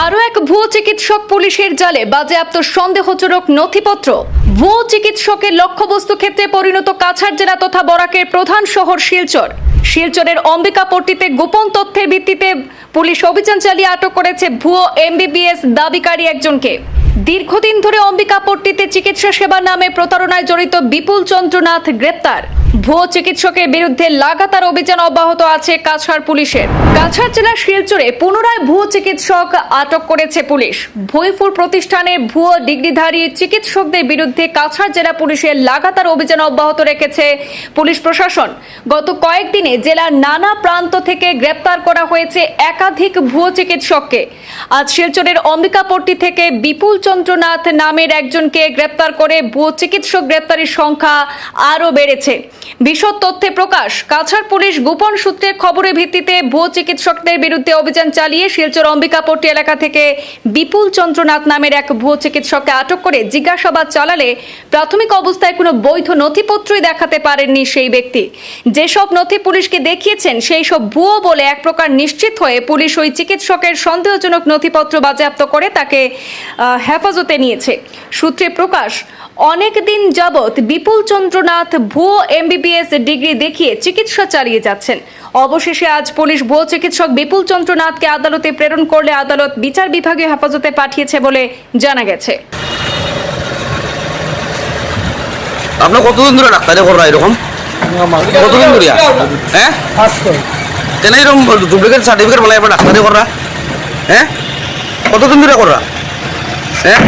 আরও এক ভুয়ো চিকিৎসক পুলিশের জালে বাজেয়াপ্ত সন্দেহজনক নথিপত্র। ভুয়ো চিকিৎসকের লক্ষ্যবস্তু ক্ষেত্রে পরিণত কাছাড় জেলা তথা বরাকের প্রধান শহর শিলচর। শিলচরের অম্বিকাপট্টিতে গোপন তথ্যের ভিত্তিতে পুলিশ অভিযান চালিয়ে আটক করেছে ভুয়ো এমবিবিএস দাবিকারী একজনকে। দীর্ঘদিন ধরে অম্বিকাপট্টিতে চিকিৎসা সেবার নামে প্রতারণায় জড়িত বিপুল চন্দ্রনাথ গ্রেপ্তার। ভুয়ো চিকিৎসকের বিরুদ্ধে লাগাতার অভিযান অব্যাহত আছে কাছাড় পুলিশের। কাছাড় জেলার শিলচরে পুনরায় ভুয়ো চিকিৎসক আটক করেছে পুলিশ। ভৈফুর প্রতিষ্ঠানে ভুয়ো ডিগ্রিধারী চিকিৎসকদের বিরুদ্ধে কাছাড় জেলা পুলিশের লাগাতার অভিযান অব্যাহত রেখেছে পুলিশ প্রশাসন। গত কয়েকদিনে জেলার নানা প্রান্ত থেকে গ্রেপ্তার করা হয়েছে একাধিক ভুয়ো চিকিৎসককে। আজ শিলচরের অম্বিকাপট্টি থেকে বিপুল চন্দ্রনাথ নামের একজনকে গ্রেপ্তার করে ভুয়ো চিকিৎসক গ্রেপ্তারির সংখ্যা আরও বেড়েছে। বিশদ তথ্যে প্রকাশ, কাছাড় পুলিশ গোপন সূত্রের খবরের ভিত্তিতে ভুয়ো চিকিৎসকদের বিরুদ্ধে অভিযান চালিয়ে শিলচর অম্বিকাপট্টি এলাকা থেকে বিপুল চন্দ্রনাথ নামের এক ভুয়ো চিকিৎসককে আটক করে জিজ্ঞাসাবাদ চালালে প্রাথমিক অবস্থায় কোনো বৈধ নথিপত্রই দেখাতে পারেননি সেই ব্যক্তি। যেসব নথি পুলিশকে দেখিয়েছেন, সেই সব ভুয়ো বলে এক প্রকার নিশ্চিত হয়ে পুলিশ ওই চিকিৎসকের সন্দেহজনক নথিপত্র বাজেয়াপ্ত করে তাকে হেফাজতে নিয়েছে। সূত্রে প্রকাশ, অনেক দিন যাবৎ বিপুল চন্দ্রনাথ ভুয়ো এমবিবিএস ডিগ্রি দেখিয়ে চিকিৎসা চালিয়ে যাচ্ছেন। অবশেষে আজ পুলিশ ভুয়ো চিকিৎসক বিপুল চন্দ্রনাথকে আদালতে প্রেরণ করলে আদালত বিচার বিভাগীয় হেফাজতে পাঠিয়েছে বলে জানা গেছে। আপনার কতদিন ধরে ডাক্তারি করা এরকম? কতদিন ধরে? হ্যাঁ? কেন এরকম ডুপ্লিকেট সার্টিফিকেট বলে আপনার ডাক্তারি করা হ্যাঁ? কতদিন ধরে করা? হ্যাঁ?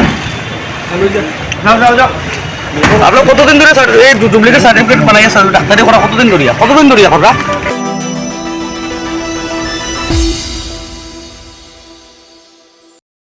আপনার কতদিন ধরে এই ডুপ্লিকেট সার্টিফিকেট বানাইয়া ডাক্তারি করা কতদিন ধরিয়া? কতদিন ধরিয়া করা